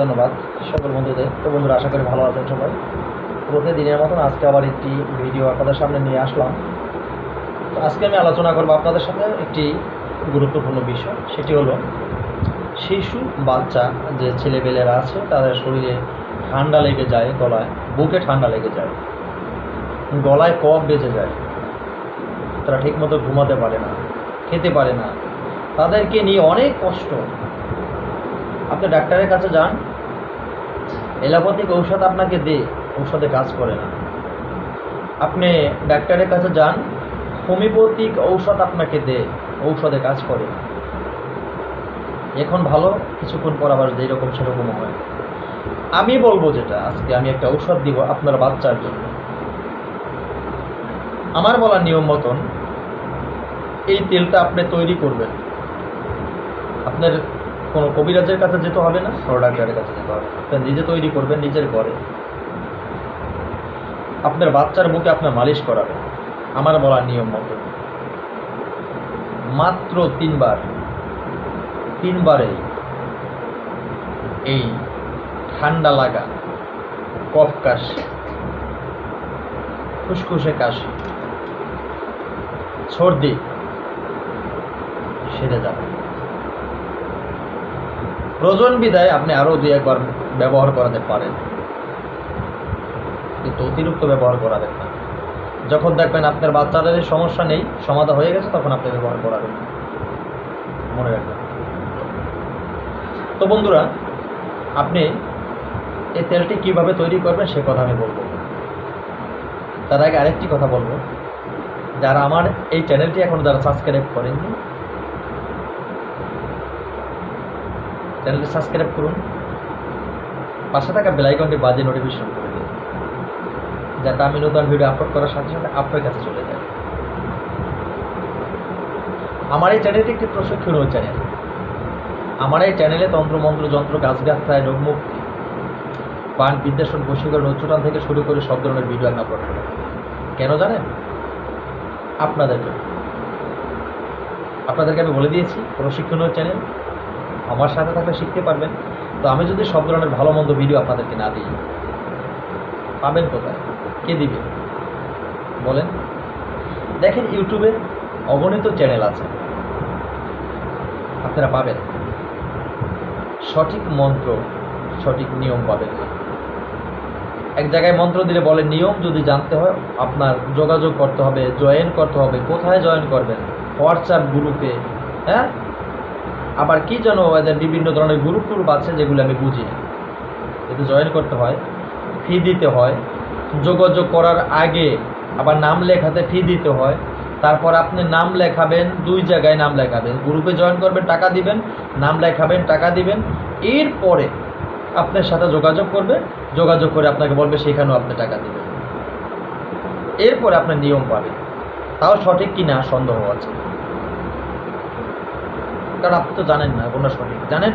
ধন্যবাদ সকল বন্ধুদের। তো বন্ধুরা, আশা করি ভালো আছেন সবাই। প্রতিদিনের মতন আজকে আবার একটি ভিডিও আপনাদের সামনে নিয়ে আসলাম। তো আজকে আমি আলোচনা করব আপনাদের সাথে একটি গুরুত্বপূর্ণ বিষয়, সেটি হলো শিশু, বাচ্চা যে ছেলেবেলেরা আছে, তাদের শরীরে ঠান্ডা লেগে যায় গলায়, বুকে ঠান্ডা লেগে যায়, গলায় কফ বেজে যায়, তারা ঠিকমতো ঘুমাতে পারে না, খেতে পারে না। তাদেরকে নিয়ে অনেক কষ্ট আপনি ডাক্তারের কাছে যান। এলোপ্যাথিক ঔষধ আপনাকে দে, ঔষধে কাজ করে না। আপনি ডাক্তারের কাছে যান, হোমিওপ্যাথিক ঔষধ আপনাকে দে, ঔষধে কাজ করে। এখন ভালো, কিছুক্ষণ পর আবার যেরকম সেরকম হয়। আমি বলব যেটা, আজকে আমি একটা ঔষধ দিব আপনার বাচ্চার জন্য। আমার বলার নিয়ম মতন এই তেলটা আপনি তৈরি করবেন। আপনার কোনো কবিরাজের কাছে যেতে হবে না ডাক্তারের কাছে যেতে হবে। নিজে তৈরি করবেন, নিজের ঘরে। আপনার বাচ্চার বুকে আপনার মালিশ করাবেন, আমার বলার নিয়ম মতো। মাত্র তিনবার, তিনবারে এই ঠান্ডা লাগা, কফ কাশি, ফুসফুসে কাশি, সর্দি, সেরে যাবে। প্রয়োজন বিদায় আপনি আরও দুই একবার ব্যবহার করাতে পারেন। কিন্তু অতিরিক্ত ব্যবহার করাবেন না। যখন দেখবেন আপনার বাচ্চাদের সমস্যা নেই, সমাধা হয়ে গেছে, তখন আপনি ব্যবহার করাবেন। মনে রাখবেন। তো বন্ধুরা, আপনি এই তেলটি কীভাবে তৈরি করবেন সে কথা আমি বলব। তার আগে আরেকটি কথা বলব। যারা আমার এই চ্যানেলটি এখন যারা সাবস্ক্রাইব করেননি চ্যানেলটি সাবস্ক্রাইব করুন। পাশে থাকা বেলাইকনটি বাজে নোটিফিকেশন করে দিন, যাতে আমি নতুন ভিডিও আপলোড করার সাথে সাথে আপনার কাছে চলে যায়। আমার এই চ্যানেলটি একটি প্রশিক্ষণীয় চ্যানেল আমার এই চ্যানেলে তন্ত্র, মন্ত্র, যন্ত্র গাছগাছায় রোগমুক্তি পান বিদ্যাসন বশীকরণ উচ্চটান থেকে শুরু করে সব ধরনের ভিডিও আমি আপলোড করি। কেন জানেন? আপনাদের জন্য আপনাদেরকে আমি বলে দিয়েছি প্রশিক্ষণীয় চ্যানেল আমার সাথে থাকলে শিখতে পারবেন। তো আমি যদি সব ধরনের ভালো মন্দ ভিডিও আপনাদেরকে না দিই, পাবেন কোথায়? কে দিবে? বলেন। দেখেন ইউটিউবে অগণিত চ্যানেল আছে। আপনারা পাবেন। সঠিক মন্ত্র, সঠিক নিয়ম পাবেন এক জায়গায় মন্ত্র দিলে বলে, নিয়ম যদি জানতে হয়, আপনার যোগাযোগ করতে হবে, জয়েন করতে হবে, কোথায় জয়েন করবেন? হোয়াটসঅ্যাপ গ্রুপে হ্যাঁ? আবার কি যেন এদের বিভিন্ন ধরনের গ্রুপ টুরুপ আছে যেগুলো আমি বুঝি না। এতে জয়েন করতে হয় ফি দিতে হয়, যোগাযোগ করার আগে আবার নাম লেখাতে ফি দিতে হয়, তারপর আপনি নাম লেখাবেন, দুই জায়গায় নাম লেখাবেন। গ্রুপে জয়েন করবেন, টাকা দিবেন, নাম লেখাবেন, টাকা দিবেন, এরপরে আপনার সাথে যোগাযোগ করবে, যোগাযোগ করে আপনাকে বলবে সেখানেও আপনি টাকা দেবেন। এরপরে আপনার নিয়ম পাবেন তাও সঠিক কিনা সন্দেহ আছে। কারণ আপনি তো জানেন না কোনটা সঠিক। জানেন?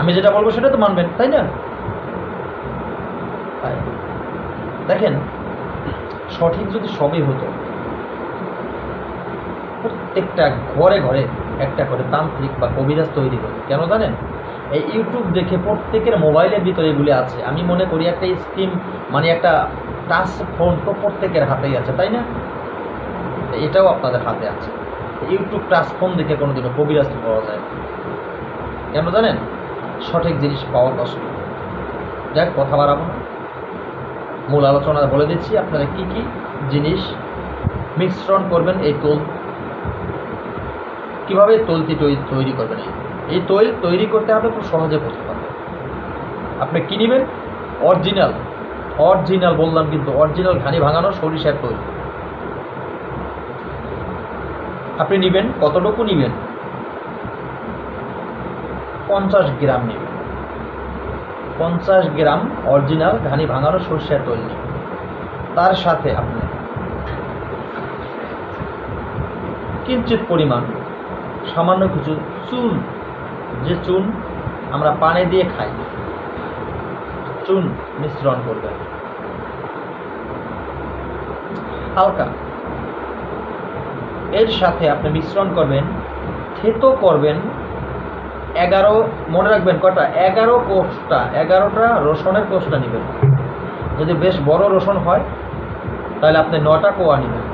আমি যেটা বলব সেটা তো মানবেন, তাই না। দেখেন, সঠিক যদি সবই হতো, প্রত্যেকটা ঘরে ঘরে একটা করে তান্ত্রিক বা কবিরাজ তৈরি হতো। কেন জানেন? এই ইউটিউব দেখে প্রত্যেকের মোবাইলের ভিতরে এগুলি আছে। আমি মনে করি একটা স্কিম মানে একটা টাচ ফোন তো প্রত্যেকের হাতেই আছে, তাই না? এটাও আপনাদের হাতে আছে। ইউটিউব টাচ ফোন দেখে কোনোদিনও কবিরাজ পাওয়া যায়। কেন জানেন? সঠিক জিনিস পাওয়া কষ্ট যাক কথা বাড়াবো মূল আলোচনা বলে দিচ্ছি, আপনারা কি কি জিনিস মিশ্রণ করবেন এই তোল? কীভাবে তৈলটি তৈরি করবেন? এই তৈল তৈরি করতে হবে খুব সহজে করতে পারবেন। আপনি কী নেবেন? অরিজিনাল। অরিজিনাল বললাম কিন্তু অরিজিনাল ঘানি ভাঙানো সরিষার তৈল। আপনি নেবেন কতটুকু নেবেন? পঞ্চাশ গ্রাম নেবেন। পঞ্চাশ গ্রাম অরিজিনাল ঘানি ভাঙানো সর্ষের তৈল নেবেন। তার সাথে আপনি কিঞ্চিত পরিমাণ সামান্য কিছু চুন, যে চুন আমরা পানি দিয়ে খাই। চুন মিশ্রণ করবেন। হালকা এর সাথে আপনি মিশ্রণ করবেন, থেতো করবেন, এগারো, মনে রাখবেন কটা এগারো কোষটা, এগারোটা রসুনের কোষটা নেবেন। যদি বেশ বড় রসুন হয়, তাহলে আপনি নটা কোয়া নেবেন,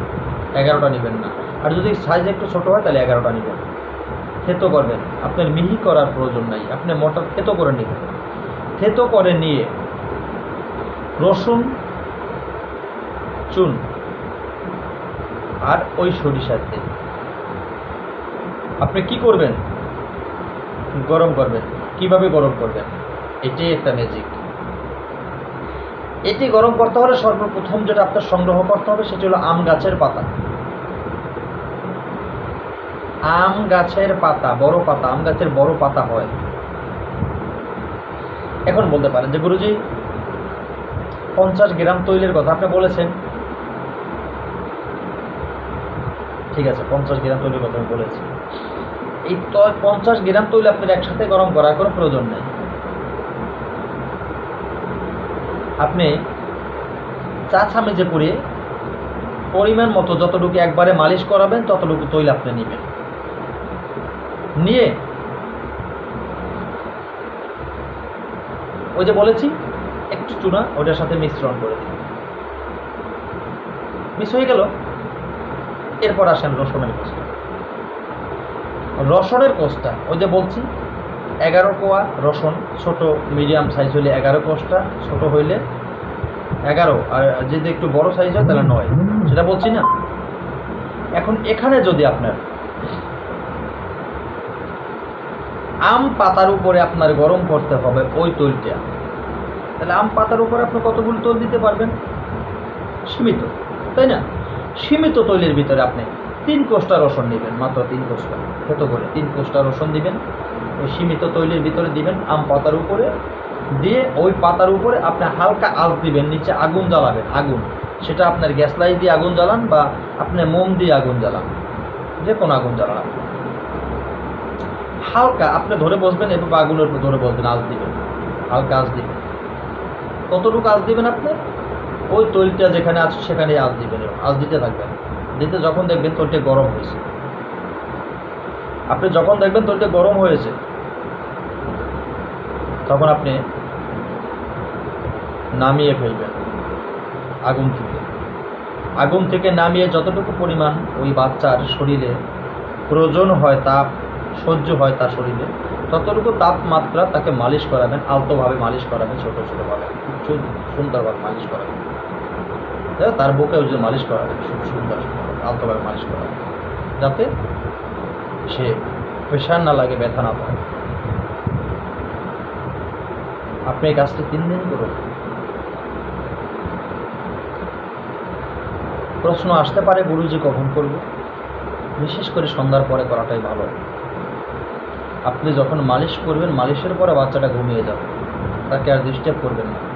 এগারোটা নেবেন না। আর যদি সাইজ একটু ছোটো হয়, তাহলে এগারোটা নেবেন। থেতো করবেন। আপনার মিহি করার প্রয়োজন নাই। আপনি মোটা থেতো করে নেবেন। থেতো করে নিয়ে রসুন, চুন আর ওই সরিষার তেল। আপনি কি করবেন? গরম করবেন। কীভাবে গরম করবেন? এটাই একটা ম্যাজিক এটি গরম করতে হলে সর্বপ্রথম যেটা আপনার সংগ্রহ করতে হবে, সেটি হলো আম গাছের পাতা। আম গাছের পাতা, বড় পাতা, আম গাছের বড় পাতা হয়। এখন বলতে পারেন যে গুরুজি, পঞ্চাশ গ্রাম তৈলের কথা আপনি বলেছেন। ঠিক আছে, পঞ্চাশ গ্রাম তৈলের কথা আমি বলেছি। এই পঞ্চাশ গ্রাম তৈল আপনার একসাথে গরম করার কোনো প্রয়োজন নেই। আপনি চা চামচে করে পরিমাণ মতো যতটুকু একবারে মালিশ করাবেন, ততটুকু তৈল আপনি নেবেন। নিয়ে ওই যে বলেছি, একটু চুনা, ওটার সাথে মিশ্রণ করে দিন। মিস হয়ে গেল? এরপর আসেন রসুনের কোষটা রসুনের কোষটা ওই যে বলছি, এগারো কোয়া রসুন, ছোট মিডিয়াম সাইজ হলে এগারো কোষটা ছোট হইলে এগারো, আর যদি একটু বড় সাইজ হয় তাহলে নয়। সেটা বলছি না? এখন এখানে যদি আপনার আম পাতার উপরে আপনার গরম করতে হবে ওই তৈলটা, তাহলে আম পাতার উপরে আপনি কতগুলো তৈল দিতে পারবেন? সীমিত, তাই না? সীমিত তৈলের ভিতরে আপনি তিন কোষ্টা রসুন নেবেন, মাত্র তিন কোষ্টা। কত করে তিন কোষ্টা রসুন দিবেন। ওই সীমিত তৈলের ভিতরে দিবেন আম পাতার উপরে। দিয়ে ওই পাতার উপরে আপনি হালকা আঁচ দিবেন, নিচে আগুন জ্বালাবেন, আগুন। সেটা আপনার গ্যাস লাইট দিয়ে আগুন জ্বালান বা আপনি মোম দিয়ে আগুন জ্বালান। যে কোনো আগুন জ্বালান হালকা আপনি ধরে বসবেন, এভাবে আগুনের উপর ধরে বসবেন, আঁচ দিবেন। হালকা আঁচ দিবেন। কতটুকু আঁচ দিবেন আপনি? ওই তৈলটা যেখানে আছে সেখানে আজ দিবেন, আজ দিতে থাকবেন। দিতে যখন দেখবেন তৈলটা গরম হয়েছে। আপনি যখন দেখবেন তৈলটা গরম হয়েছে, তখন আপনি নামিয়ে ফেলবেন আগুন থেকে। আগুন থেকে নামিয়ে যতটুকু পরিমাণ ওই বাচ্চার শরীরে প্রয়োজন হয় তাপ সহ্য হয় তার শরীরে, ততটুকু তাপমাত্রা তাকে মালিশ করাবেন, আলতোভাবে মালিশ করাবেন, ছোটো, ছোটোভাবে সুন্দরভাবে মালিশ করাবেন। তার বুকে ওই যে মালিশ করা খুব সুন্দর আলতোভাবে মালিশ করা যাতে সে প্রেশার না লাগে, ব্যথা না পায়। আপনি এই কাজটি তিন দিন করুন। প্রশ্ন আসতে পারে, গুরুজি কখন করব? বিশেষ করে সন্ধ্যার পরে করাটাই ভালো। আপনি যখন মালিশ করবেন, মালিশের পরে বাচ্চাটা ঘুমিয়ে যাবে। তাকে আর ডিস্টার্ব করবেন না।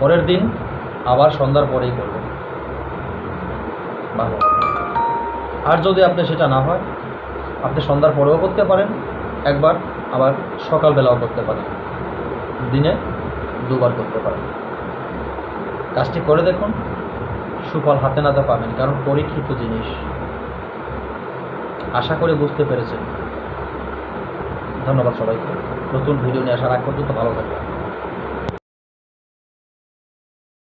পরের দিন আবার সন্ধ্যার পরেই করবেন ভালো আর যদি আপনি সেটা না হয়, আপনি সন্ধ্যার পরেও করতে পারেন, একবার আবার সকালবেলাও করতে পারেন। দিনে দুবার করতে পারেন। কাজটি করে দেখুন, সুফল হাতে নাতে পাবেন, কারণ পরীক্ষিত জিনিস। আশা করে বুঝতে পেরেছেন। ধন্যবাদ সবাইকে। নতুন ভিডিও নিয়ে আসার আগ পর্যন্ত ভালো থাকবেন।